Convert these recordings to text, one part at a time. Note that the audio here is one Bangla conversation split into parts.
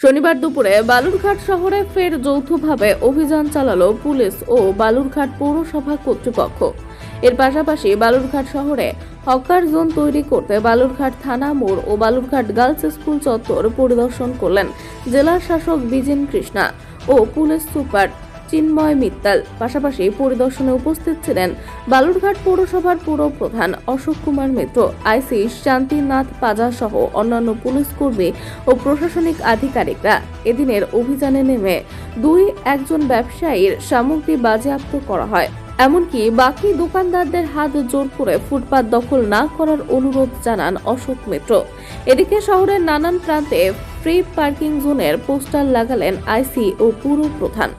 শনিবার দুপুরে বালুরঘাট শহরে ফের যৌথভাবে অভিযান চালালো পুলিশ ও বালুরঘাট পৌরসভা কর্তৃপক্ষ। এর পাশাপাশি বালুরঘাট শহরে হকার জোন তৈরি করতে বালুরঘাট থানা মোড় ও বালুরঘাট গার্লস স্কুল চত্বর পরিদর্শন করলেন জেলা শাসক বিজেন কৃষ্ণা ও পুলিশ সুপার চিন্ময় মিত্তাল। পাশাপাশি পরিদর্শনে উপস্থিত ছিলেন বালুরঘাট পৌরসভার পুর প্রধান অশোক কুমার মিত্র, আইসি শান্তিনাথ পাজা সহ অন্যান্য পুলিশ কর্মী ও প্রশাসনিক আধিকারিকরা। এদিনের অভিযানে নেমে দুই একজন ব্যবসায়ীর সামগ্রী বাজেয়াপ্ত করা হয়। এমনকি বাকি দোকানদারদের হাত জোর করে ফুটপাত দখল না করার অনুরোধ জানান অশোক মিত্র। এদিকে শহরের নানান প্রান্তে ফ্রি পার্কিং জোনের পোস্টার লাগালেন আইসি ও পুর প্রধান।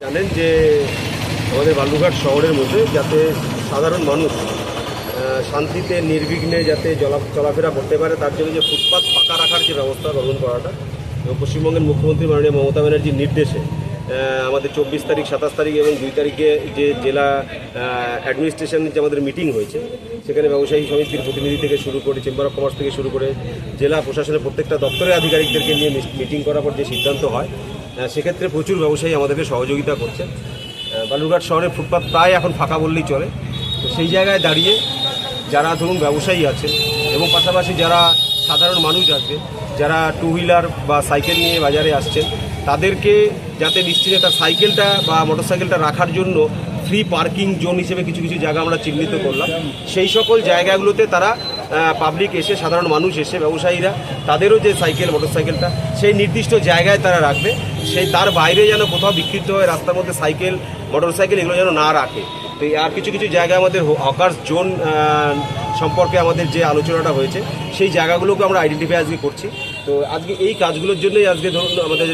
জানেন যে আমাদের বালুঘাট শহরের মধ্যে যাতে সাধারণ মানুষ শান্তিতে, নির্বিঘ্নে যাতে চলাফেরা করতে পারে, তার জন্য যে ফুটপাত ফাঁকা রাখার যে ব্যবস্থা গ্রহণ করাটা এবং পশ্চিমবঙ্গের মুখ্যমন্ত্রী মাননীয় মমতা ব্যানার্জির নির্দেশে আমাদের চব্বিশ তারিখ, সাতাশ তারিখ এবং দুই তারিখে যে জেলা অ্যাডমিনিস্ট্রেশন যে আমাদের মিটিং হয়েছে, সেখানে ব্যবসায়ী সমিতির প্রতিনিধি থেকে শুরু করে, চেম্বার অফ কমার্স থেকে শুরু করে, জেলা প্রশাসনের প্রত্যেকটা দপ্তরের আধিকারিকদেরকে নিয়ে মিটিং করার পর যে সিদ্ধান্ত হয় সেক্ষেত্রে প্রচুর ব্যবসায়ী আমাদেরকে সহযোগিতা করছে বালুরঘাট শহরে ফুটপাত প্রায় এখন ফাঁকা বললেই চলে। তো সেই জায়গায় দাঁড়িয়ে যারা ধরুন ব্যবসায়ী আছেন এবং পাশাপাশি যারা সাধারণ মানুষ আছে, যারা টু হুইলার বা সাইকেল নিয়ে বাজারে আসছেন, তাদেরকে যাতে নিশ্চিতে তার সাইকেলটা বা মোটরসাইকেলটা রাখার জন্য ফ্রি পার্কিং জোন হিসেবে কিছু কিছু জায়গা আমরা চিহ্নিত করলাম। সেই সকল জায়গাগুলোতে তারা পাবলিক এসে, সাধারণ মানুষ এসে, ব্যবসায়ীরা, তাদেরও যে সাইকেল মোটরসাইকেলটা সেই নির্দিষ্ট জায়গায় তারা রাখবে। সেই তার বাইরে যেন কোথাও বিক্ষিপ্ত হয়ে রাস্তার মধ্যে সাইকেল মোটরসাইকেল এগুলো যেন না রাখে। তো আর কিছু কিছু জায়গায় আমাদের হকার্স জোন সম্পর্কে আমাদের যে আলোচনাটা হয়েছে, সেই জায়গাগুলোকে আমরা আইডেন্টিফাই আজকে করছি। তো আজকে এই কাজগুলোর জন্যই আজকে ধরুন আমাদের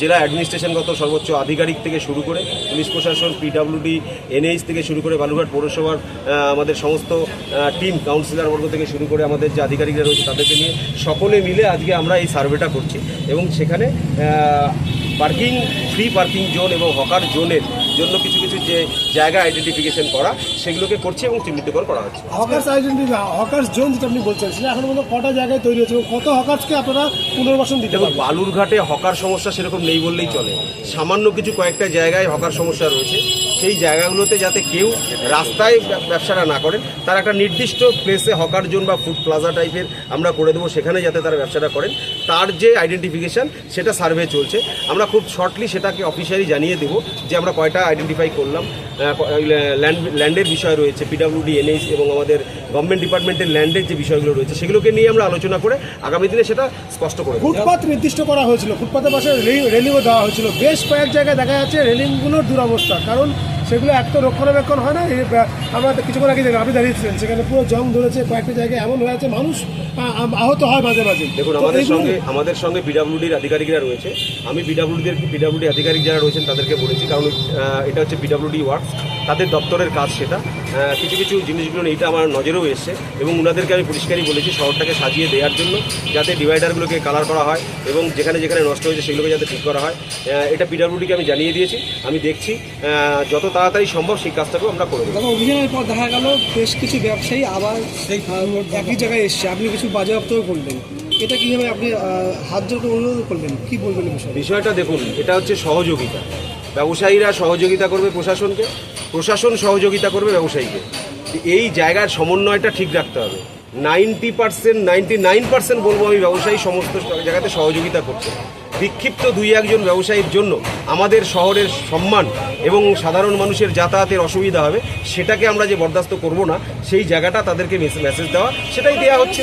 জেলা অ্যাডমিনিস্ট্রেশনগত সর্বোচ্চ আধিকারিক থেকে শুরু করে পুলিশ প্রশাসন পিডাব্লিউডি এনএইচ থেকে শুরু করে বালুঘাট পৌরসভার আমাদের সমস্ত টিম, কাউন্সিলর বর্গ থেকে শুরু করে আমাদের যে আধিকারিকরা রয়েছে তাদেরকে নিয়ে সকলে মিলে আজকে আমরা এই সার্ভেটা করছি এবং সেখানে পার্কিং ফ্রি পার্কিং জোন এবং হকার জোনের জন্য কিছু কিছু যে জায়গা আইডেন্টিফিকেশন করা সেগুলোকে করছে এবং চিহ্নিতকরণ করা হচ্ছে। হকার্স আইডেন্টি হকার্স জোন যেটা আপনি বলছেন সেটা এখন পর্যন্ত কটা জায়গায় তৈরি হচ্ছে এবং কত হকার্সকে আপনারা পুনর্বাসন দিতে পারবেন? বালুরঘাটে হকার সমস্যা সেরকম নেই বললেই চলে। সামান্য কিছু কয়েকটা জায়গায় হকার সমস্যা রয়েছে। সেই জায়গাগুলোতে যাতে কেউ রাস্তায় ব্যবসাটা না করেন, তার একটা নির্দিষ্ট প্লেসে হকার জোন বা ফুড প্লাজা টাইপের আমরা করে দেবো, সেখানে যাতে তারা ব্যবসাটা করেন। তার যে আইডেন্টিফিকেশন সেটা সার্ভে চলছে। আমরা খুব শর্টলি সেটাকে অফিসিয়ালি জানিয়ে দেবো যে আমরা কয়টা আইডেন্টিফাই করলাম। ল্যান্ড ল্যান্ডের বিষয় রয়েছে পিডাব্লিউডি এনএইচ এবং আমাদের গভর্নমেন্ট ডিপার্টমেন্টের ল্যান্ডের যে বিষয়গুলো রয়েছে, সেগুলোকে নিয়ে আমরা আলোচনা করে আগামী দিনে সেটা স্পষ্ট করে দেবো। ফুটপাত নির্দিষ্ট করা হয়েছিল। ফুটপাতের পাশে রেলিং- রেলিংও দেওয়া হয়েছিল। বেশ কয়েক জায়গায় দেখা যাচ্ছে রেলিংগুলোর দুরবস্থা। কারণ সেগুলো এক তো রক্ষণাবেক্ষণ হয় না আমরা কিছুক্ষণ আগে দেখলাম আপনি দাঁড়িয়েছিলেন সেখানে পুরো জং ধরেছে কয়েকটি জায়গায় এমন হয়ে আছে মানুষ আহত হয় মাঝে মাঝে। দেখুন আমাদের সঙ্গে আমাদের সঙ্গে পিডাব্লিউডির আধিকারিকরা রয়েছে। আমি পিডাব্লিউডির পিডাব্লিউডি আধিকারিক যারা রয়েছেন তাদেরকে বলেছি কারণ এটা হচ্ছে পিডাব্লিউডি ওয়ার্কস তাদের দপ্তরের কাজ সেটা। কিছু কিছু জিনিসগুলো এটা আমার নজরেও এসছে এবং ওনাদেরকে আমি পরিষ্কারই বলেছি শহরটাকে সাজিয়ে দেওয়ার জন্য যাতে ডিভাইডারগুলোকে কালার করা হয় এবং যেখানে যেখানে নষ্ট হয়েছে সেগুলোকে যাতে ঠিক করা হয়। এটা পিডাব্লিউডিকে আমি জানিয়ে দিয়েছি। আমি দেখছি যত তাড়াতাড়ি সম্ভব সেই কাজটাকেও আমরা করে দেবো। অভিযানের পর দেখা গেল বেশ কিছু ব্যবসায়ী আবার সেই একই জায়গায় এসছে। আপনি কিছু বাজেয়াপ্তও করলেন। এটা কীভাবে আপনি হাত জোর করে অনুরোধ করলেন? কী বলবেন বিষয়টা দেখুন এটা হচ্ছে সহযোগিতা। ব্যবসায়ীরা সহযোগিতা করবে প্রশাসনকে প্রশাসন সহযোগিতা করবে ব্যবসায়ীকে। এই জায়গার সমন্বয়টা ঠিক রাখতে হবে। Ninety percent ninety nine percent বলব আমি ব্যবসায়ী সমস্ত জায়গাতে সহযোগিতা করছে। বিক্ষিপ্ত দুই একজন ব্যবসায়ীর জন্য আমাদের শহরের সম্মান এবং সাধারণ মানুষের যাতায়াতের অসুবিধা হবে, সেটাকে আমরা যে বরদাস্ত করব না, সেই জায়গাটা তাদেরকে মেসেজ দেওয়া, সেটাই দেওয়া হচ্ছে।